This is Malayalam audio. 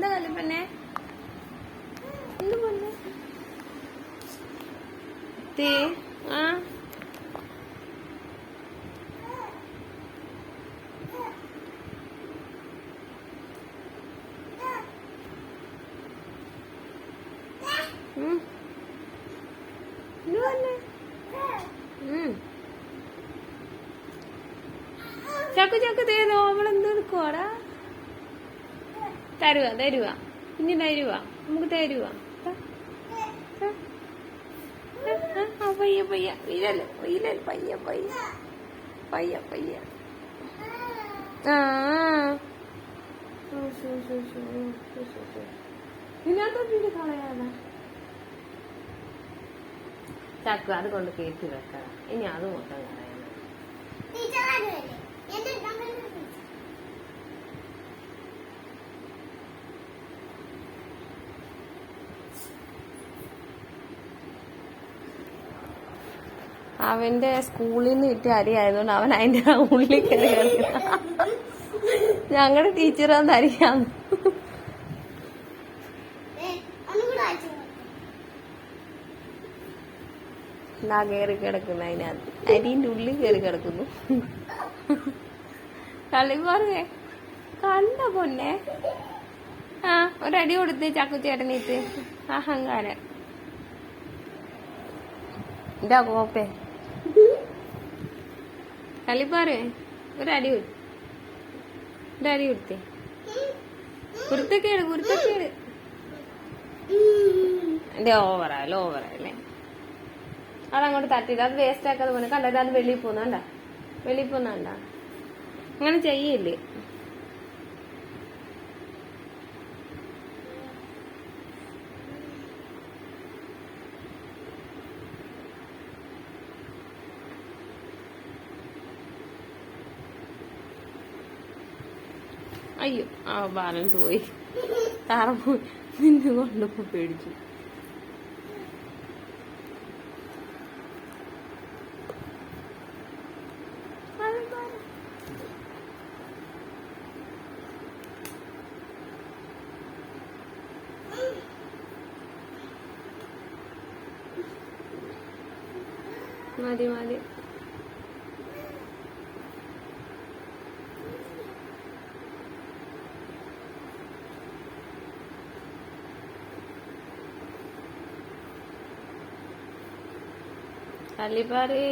എന്താ തേ ആ. പൊന്നെ. ഉം. ചക്കു ചക്കു തേ എടുക്കുവാടാ തരുക തരുക ഇനി തരുക നമുക്ക് തരുക പയ്യ പയ്യ. പയ്യ പയ്യ. ആ ചക്കു അത് കൊണ്ട് കയറ്റി വെക്കണം. ഇനി അത് മൊത്തം കളയണം. അവന്റെ സ്കൂളിൽ നിന്ന് കിട്ടിയ അരി ആയതുകൊണ്ട് അവൻ അതിന്റെ ഉള്ളിൽ കയറി ഞങ്ങളുടെ ടീച്ചർ അത് അരിയാന്ന് എന്നാ കയറി കിടക്കുന്നു അതിനകത്ത്. അരിന്റെ ഉള്ളിൽ കയറി കിടക്കുന്നു. കളി പറയേ കണ്ട പൊന്നെ? ആ ഒരടി കൊടുത്ത് ചക്കുച്ചേട്ടനീത്ത്. അഹങ്കാരൻ അഹങ്കാരം. ഇതാ കോപ്പേ. കളിപ്പാറേ ഒരു ഒരടി കൊടുത്തേ. കുരുത്തക്കേട് കുരുത്തക്കേട്. എന്റെ ഓവറായാലും ഓവറായല്ലേ അതങ്ങോട്ട് തട്ടിയില്ല അത് വേസ്റ്റ് ആക്കാതെ പോലെ കണ്ടത് അത് വെളിയിൽ പോകുന്നണ്ട വെളിയിൽ പോകുന്നണ്ട അങ്ങനെ ചെയ്യില്ലേ? അയ്യോ ആ ബാലൻ പോയി. താറ പോയി നിന്ന് കൊണ്ടപ്പോ പേടിച്ചു. മതി മതി. കളിപ്പാറേ